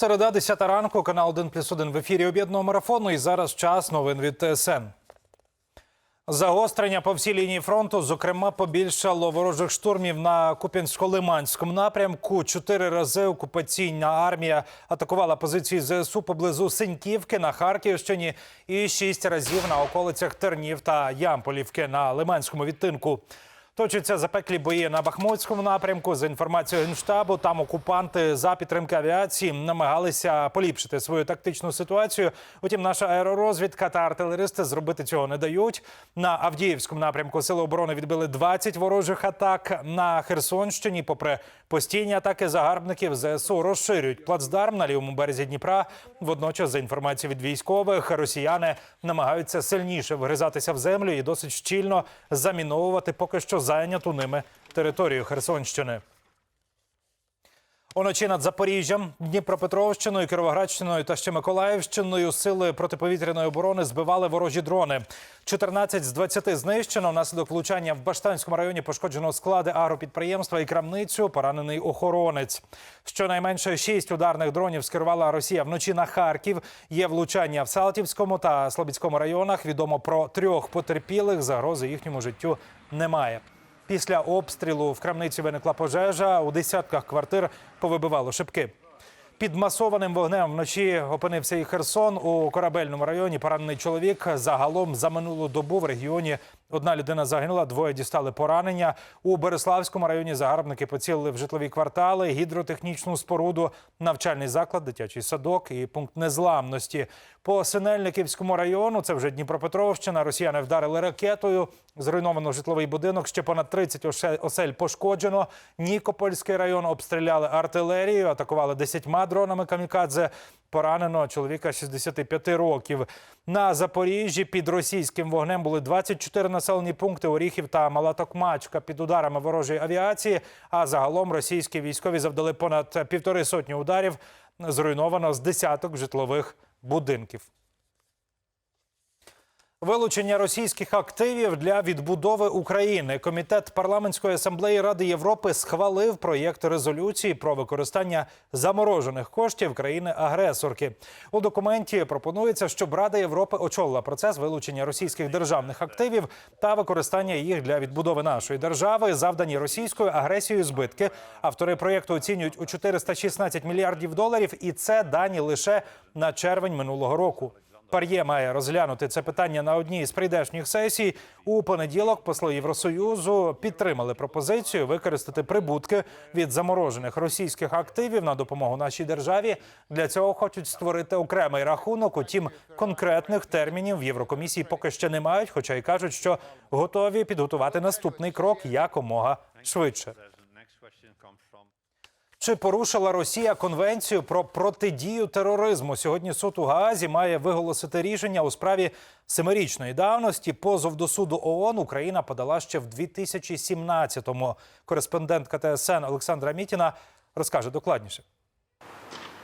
Середа, 10 ранку, канал 1 плюс 1 в ефірі об'єднаного марафону. І зараз час новин від ТСН. Загострення по всій лінії фронту, зокрема, побільшало ворожих штурмів на Куп'янсько-Лиманському напрямку. Чотири рази окупаційна армія атакувала позиції ЗСУ поблизу Синьківки на Харківщині і шість разів на околицях Тернів та Ямполівки на Лиманському відтинку. Точаться запеклі бої на Бахмутському напрямку. За інформацією генштабу, там окупанти за підтримки авіації намагалися поліпшити свою тактичну ситуацію. Утім, наша аеророзвідка та артилеристи зробити цього не дають. На Авдіївському напрямку сили оборони відбили 20 ворожих атак. На Херсонщині, попри постійні атаки загарбників, ЗСУ розширюють плацдарм на лівому березі Дніпра. Водночас, за інформацією від військових, росіяни намагаються сильніше вгризатися в землю і досить щільно заміновувати поки що зайняту ними територію Херсонщини. Уночі над Запоріжжям, Дніпропетровщиною, Кіровоградщиною та ще Миколаївщиною сили протиповітряної оборони збивали ворожі дрони. 14 з 20 знищено. Внаслідок влучання в Баштанському районі пошкоджено склади агропідприємства і крамницю. Поранений охоронець. Щонайменше 6 ударних дронів скерувала Росія вночі на Харків. Є влучання в Салтівському та Слобідському районах. Відомо про трьох потерпілих. Загрози їхньому життю немає. Після обстрілу в крамниці виникла пожежа. У десятках квартир повибивало шибки. Під масованим вогнем вночі опинився і Херсон у корабельному районі. Поранений чоловік. Загалом за минулу добу в регіоні одна людина загинула, двоє дістали поранення. У Береславському районі загарбники поцілили в житлові квартали, гідротехнічну споруду, навчальний заклад, дитячий садок і пункт незламності. По Синельниківському району, це вже Дніпропетровщина. Росіяни вдарили ракетою. Зруйновано житловий будинок. Ще понад 30 оше- осель пошкоджено. Нікопольський район обстріляли артилерією, атакували 10 дронами камікадзе. Поранено чоловіка 65 років. На Запоріжжі під російським вогнем були 24 населені пункти Оріхів та Мала Токмачка під ударами ворожої авіації. А загалом російські військові завдали понад півтори сотні ударів. Зруйновано з десяток житлових будинків. Вилучення російських активів для відбудови України. Комітет парламентської асамблеї Ради Європи схвалив проєкт резолюції про використання заморожених коштів країни-агресорки. У документі пропонується, щоб Рада Європи очолила процес вилучення російських державних активів та використання їх для відбудови нашої держави. Завдані російською агресією збитки. Автори проєкту оцінюють у 416 мільярдів доларів, і це дані лише на червень минулого року. Пар'є має розглянути це питання на одній з прийдешніх сесій. У понеділок посли Євросоюзу підтримали пропозицію використати прибутки від заморожених російських активів на допомогу нашій державі. Для цього хочуть створити окремий рахунок. Утім, конкретних термінів в Єврокомісії поки ще не мають, хоча й кажуть, що готові підготувати наступний крок якомога швидше. Чи порушила Росія конвенцію про протидію тероризму? Сьогодні суд у Гаазі має виголосити рішення у справі семирічної давності. Позов до суду ООН Україна подала ще в 2017-му. Кореспондентка ТСН Олександра Мітіна розкаже докладніше.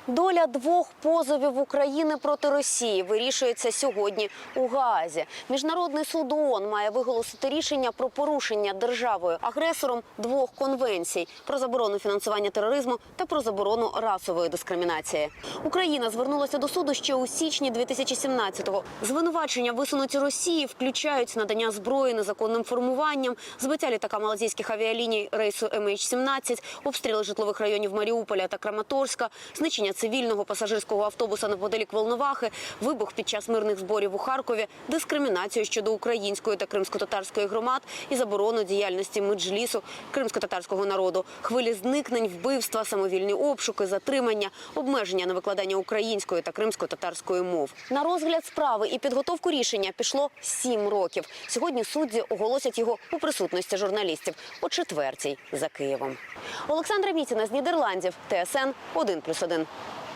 Доля двох позовів України проти Росії вирішується сьогодні у Гаазі. Міжнародний суд ООН має виголосити рішення про порушення державою агресором двох конвенцій про заборону фінансування тероризму та про заборону расової дискримінації. Україна звернулася до суду ще у січні 2017-го. Звинувачення висунуті Росії включають надання зброї незаконним формуванням, збиття літака малазійських авіаліній рейсу MH17, обстріли житлових районів Маріуполя та Краматорська, знищення цивільного пасажирського автобуса неподалік Волновахи, вибух під час мирних зборів у Харкові, дискримінацію щодо української та кримсько-татарської громад і заборону діяльності меджлісу кримсько-татарського народу, хвилі зникнень, вбивства, самовільні обшуки, затримання, обмеження на викладання української та кримсько-татарської мов. На розгляд справи і підготовку рішення пішло сім років. Сьогодні судді оголосять його у присутності журналістів о четвертій за Києвом. Олександра Мітіна з Нідерландів, ТСН 1+,1.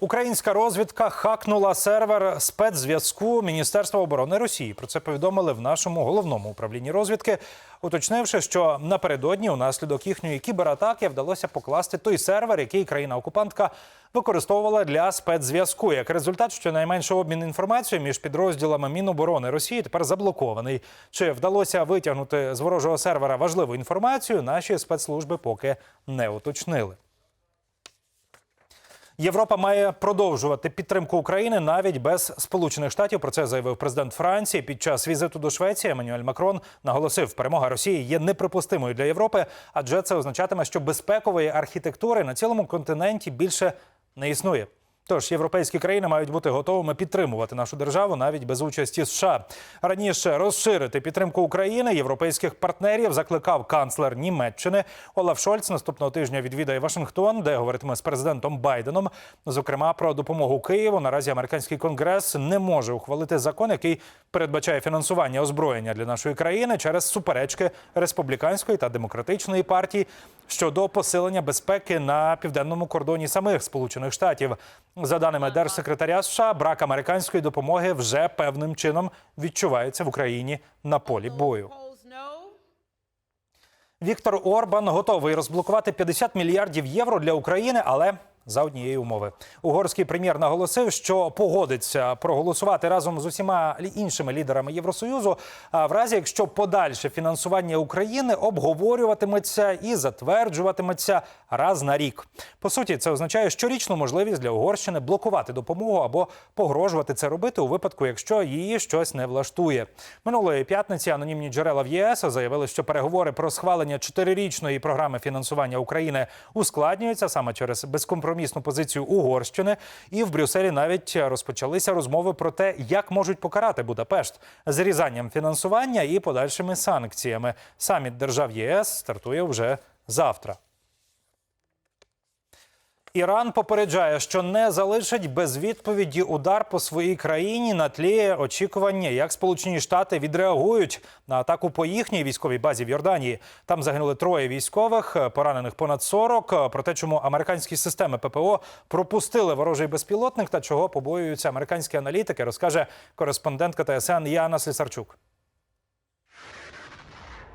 Українська розвідка хакнула сервер спецзв'язку Міністерства оборони Росії. Про це повідомили в нашому головному управлінні розвідки, уточнивши, що напередодні, унаслідок їхньої кібератаки, вдалося покласти той сервер, який країна-окупантка використовувала для спецзв'язку. Як результат, щонайменше обмін інформацією між підрозділами Міноборони Росії тепер заблокований. Чи вдалося витягнути з ворожого сервера важливу інформацію? Наші спецслужби поки не уточнили. Європа має продовжувати підтримку України навіть без Сполучених Штатів. Про це заявив президент Франції під час візиту до Швеції. Еммануель Макрон наголосив, перемога Росії є неприпустимою для Європи, адже це означатиме, що безпекової архітектури на цілому континенті більше не існує. Тож європейські країни мають бути готовими підтримувати нашу державу навіть без участі США. Раніше розширити підтримку України європейських партнерів закликав канцлер Німеччини Олаф Шольц. Наступного тижня відвідає Вашингтон, де говоритиме з президентом Байденом. Зокрема, про допомогу Києву. Наразі американський конгрес не може ухвалити закон, який передбачає фінансування озброєння для нашої країни через суперечки республіканської та демократичної партії щодо посилення безпеки на південному кордоні самих Сполучених Штатів. За даними держсекретаря США, брак американської допомоги вже певним чином відчувається в Україні на полі бою. Віктор Орбан готовий розблокувати 50 мільярдів євро для України, але за однієї умови. Угорський прем'єр наголосив, що погодиться проголосувати разом з усіма іншими лідерами Євросоюзу. А в разі, якщо подальше фінансування України обговорюватиметься і затверджуватиметься раз на рік. По суті, це означає щорічну можливість для Угорщини блокувати допомогу або погрожувати це робити у випадку, якщо її щось не влаштує. Минулої п'ятниці анонімні джерела в єС заявили, що переговори про схвалення чотирирічної програми фінансування України ускладнюються саме через безкомпромісну позицію Угорщини. І в Брюсселі навіть розпочалися розмови про те, як можуть покарати Будапешт зрізанням фінансування і подальшими санкціями. Саміт держав ЄС стартує вже завтра. Іран попереджає, що не залишить без відповіді удар по своїй країні на тлі очікування, як Сполучені Штати відреагують на атаку по їхній військовій базі в Йорданії. Там загинули троє військових, поранених понад 40. Про те, чому американські системи ППО пропустили ворожий безпілотник та чого побоюються американські аналітики, розкаже кореспондентка ТСН Яна Слісарчук.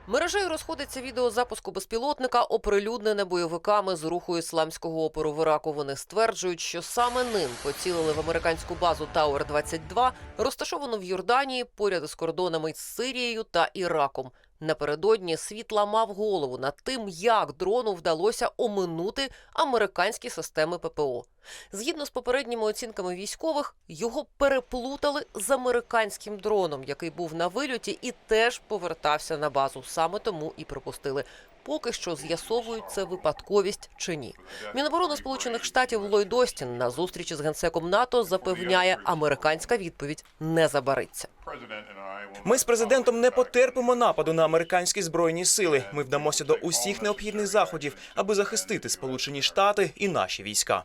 Мережею розходиться відео запуску безпілотника, оприлюднене бойовиками з руху ісламського опору в Іраку. Вони стверджують, що саме ним поцілили в американську базу Тауер 22 розташовану в Йорданії поряд із кордонами з Сирією та Іраком. Напередодні світ ламав голову над тим, як дрону вдалося оминути американські системи ППО. Згідно з попередніми оцінками військових, його переплутали з американським дроном, який був на вильоті і теж повертався на базу. Саме тому і пропустили. Поки що з'ясовують це випадковість чи ні. Міноборони Сполучених Штатів Ллойд Остін на зустрічі з генсеком НАТО запевняє, американська відповідь не забариться. Ми з президентом не потерпимо нападу на американські збройні сили. Ми вдамося до усіх необхідних заходів, аби захистити Сполучені Штати і наші війська.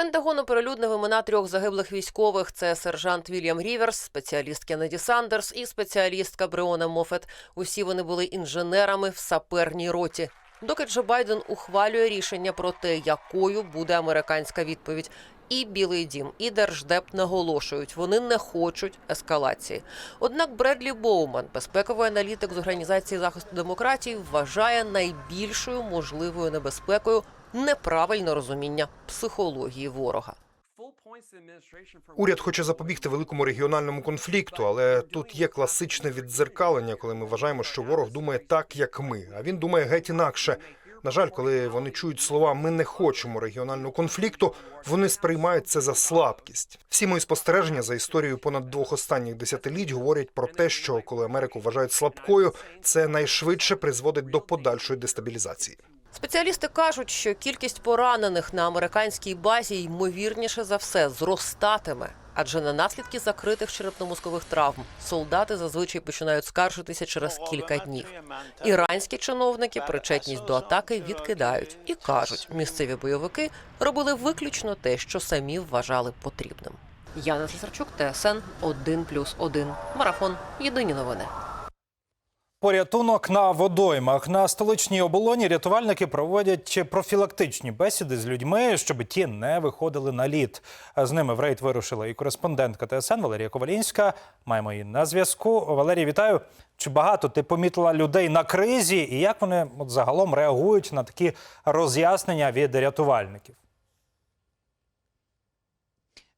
Пентагон оприлюднив імена трьох загиблих військових: це сержант Вільям Ріверс, спеціаліст Кеннеді Сандерс і спеціалістка Бреона Мофет. Усі вони були інженерами в саперній роті. Доки Джо Байден ухвалює рішення про те, якою буде американська відповідь. І Білий Дім, і Держдеп наголошують, вони не хочуть ескалації. Однак Бредлі Боуман, безпековий аналітик з організації захисту демократії, вважає найбільшою можливою небезпекою неправильне розуміння психології ворога. Уряд хоче запобігти великому регіональному конфлікту, але тут є класичне віддзеркалення, коли ми вважаємо, що ворог думає так, як ми, а він думає геть інакше. На жаль, коли вони чують слова Ми не хочемо регіонального конфлікту, вони сприймають це за слабкість. Всі мої спостереження за історією понад двох останніх десятиліть говорять про те, що коли Америку вважають слабкою, це найшвидше призводить до подальшої дестабілізації. Спеціалісти кажуть, що кількість поранених на американській базі ймовірніше за все зростатиме. Адже на наслідки закритих черепно-мозкових травм солдати зазвичай починають скаржитися через кілька днів. Іранські чиновники причетність до атаки відкидають і кажуть, місцеві бойовики робили виключно те, що самі вважали потрібним. Яна Сесарчук, ТСН 1+,1. Марафон. Єдині новини. Порятунок на водоймах на столичній оболоні рятувальники проводять профілактичні бесіди з людьми, щоб ті не виходили на лід. З ними в рейд вирушила і кореспондентка ТСН Валерія Ковалінська. Маємо її на зв'язку. Валерія, вітаю. Чи багато ти помітила людей на кризі, і як вони от загалом реагують на такі роз'яснення від рятувальників?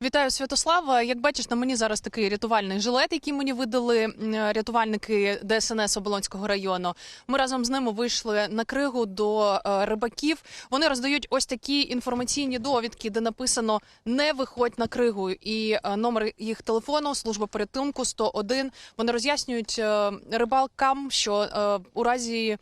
Вітаю, Святослава. Як бачиш, на мені зараз такий рятувальний жилет, який мені видали рятувальники ДСНС Оболонського району. Ми разом з ними вийшли на кригу до е, рибаків. Вони роздають ось такі інформаційні довідки, де написано не виходь на кригу. І е, номер їх телефону, служба порятунку 101. Вони роз'яснюють е, рибалкам, що у разі.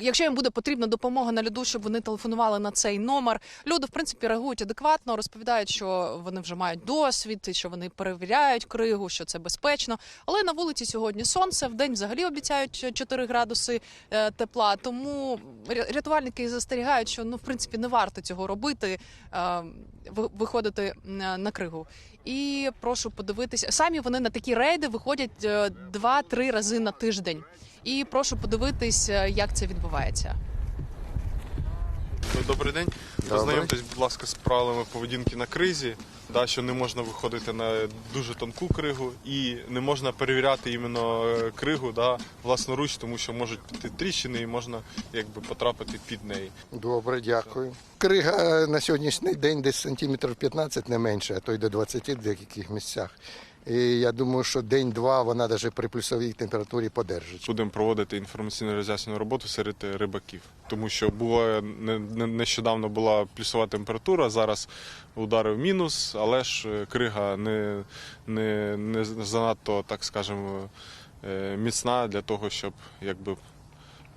Якщо їм буде потрібна допомога на льоду, щоб вони телефонували на цей номер, люди в принципі реагують адекватно, розповідають, що вони вже мають досвід, що вони перевіряють кригу, що це безпечно. Але на вулиці сьогодні сонце, в день взагалі обіцяють 4 градуси е, тепла. Тому рятувальники застерігають, що ну в принципі не варто цього робити, е, виходити е, на кригу. І прошу подивитися, самі вони на такі рейди виходять е, 2-3 рази на тиждень. І прошу подивитись, е, як це відбувається. Ну, Добрий день. Познайомтесь, будь ласка, з правилами поведінки на кризі. Да, що не можна виходити на дуже тонку кригу і не можна перевіряти іменно е, кригу да, власноруч, тому що можуть піти тріщини і можна якби потрапити під неї. Добре, дякую. Крига на сьогоднішній день десь сантиметрів 15 не менше, а то й до 20 в деяких місцях. І я думаю, що день-два вона навіть при плюсовій температурі подержить. Будемо проводити інформаційно роз'яснену роботу серед рибаків, тому що не- нещодавно була плюсова температура, зараз ударив мінус, але ж е, крига не, не, не занадто, так скажемо, е, міцна для того, щоб якби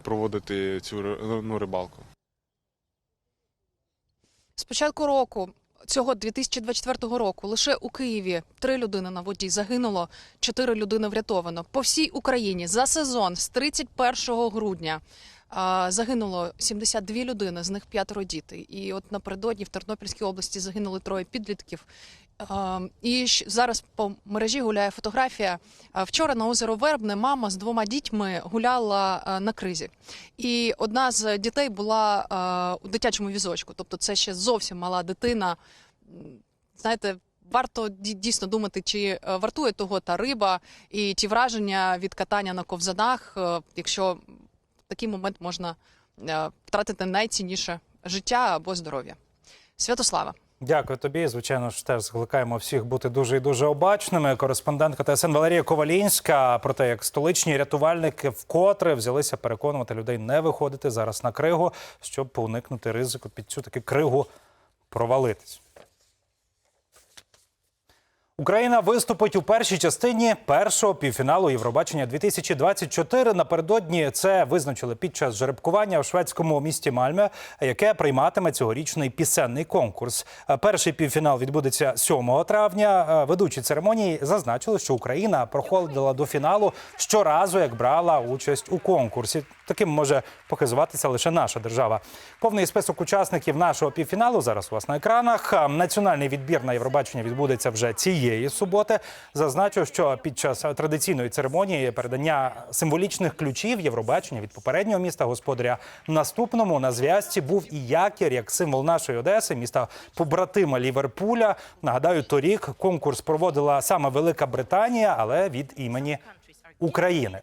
проводити цю ну, рибалку. З початку року. Цього 2024 року лише у Києві три людини на воді загинуло, чотири людини врятовано. По всій Україні за сезон з 31 грудня загинуло 72 людини, з них п'ятеро діти. І от напередодні в Тернопільській області загинули троє підлітків. А, І зараз по мережі гуляє фотографія. Вчора на озеро Вербне мама з двома дітьми гуляла на кризі. І одна з дітей була у дитячому візочку. Тобто, це ще зовсім мала дитина. Знаєте, варто дійсно думати, чи е, вартує того та риба і ті враження від катання на ковзанах, е, якщо в такий момент можна е, втратити найцінніше життя або здоров'я. Святослава. Дякую тобі. Звичайно ж, теж закликаємо всіх бути дуже і дуже обачними. Кореспондентка ТСН Валерія Ковалінська про те, як столичні рятувальники вкотре взялися переконувати людей не виходити зараз на кригу, щоб уникнути ризику під цю таки кригу провалитись. Україна виступить у першій частині першого півфіналу Євробачення 2024. Напередодні це визначили під час жеребкування у шведському місті Мальме, яке прийматиме цьогорічний пісенний конкурс. Е, Перший півфінал відбудеться 7 травня. Е, Ведучі церемонії зазначили, що Україна проходила до фіналу щоразу, як брала участь у конкурсі. Таким може показуватися лише наша держава. Повний список учасників нашого півфіналу зараз у вас на екранах. Національний відбір на Євробачення відбудеться вже цієї суботи. Зазначу, що під час традиційної церемонії передання символічних ключів Євробачення від попереднього міста господаря наступному на зв'язці був і якір як символ нашої Одеси, міста побратима Ліверпуля. Нагадаю, торік конкурс проводила саме Велика Британія, але від імені України.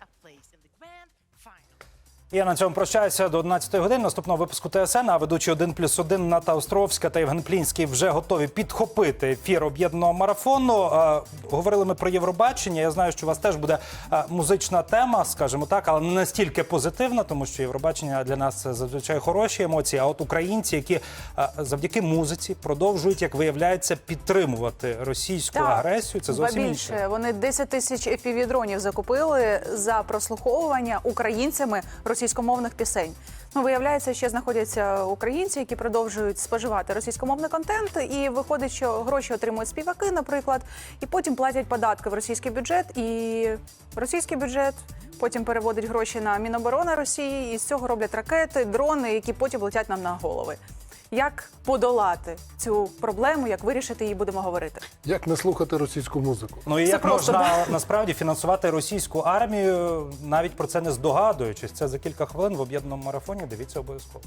Я на цьому прощаюся до 11 години. Наступного випуску ТСН. А ведучі 1 плюс 1 Ната Островська та Євген Плінський вже готові підхопити ефір об'єднаного марафону. Е, говорили ми про Євробачення. Я знаю, що у вас теж буде е, музична тема, скажімо так, але не настільки позитивна, тому що Євробачення для нас це зазвичай хороші емоції. А от українці, які е, завдяки музиці продовжують, як виявляється, підтримувати російську агресію. Це зовсім більше. інше. Вони 10 тисяч FPV-дронів закупили за прослуховування українцями російськомовних пісень. Ну, виявляється, ще знаходяться українці, які продовжують споживати російськомовний контент, і виходить, що гроші отримують співаки, наприклад, і потім платять податки в російський бюджет, і російський бюджет потім переводить гроші на Міноборони Росії, і з цього роблять ракети, дрони, які потім летять нам на голови. Як подолати цю проблему, як вирішити її, будемо говорити. Як не слухати російську музику? Ну і Це як просто, можна насправді фінансувати російську армію, навіть про це не здогадуючись. Це за кілька хвилин в об'єднаному марафоні. Дивіться обов'язково.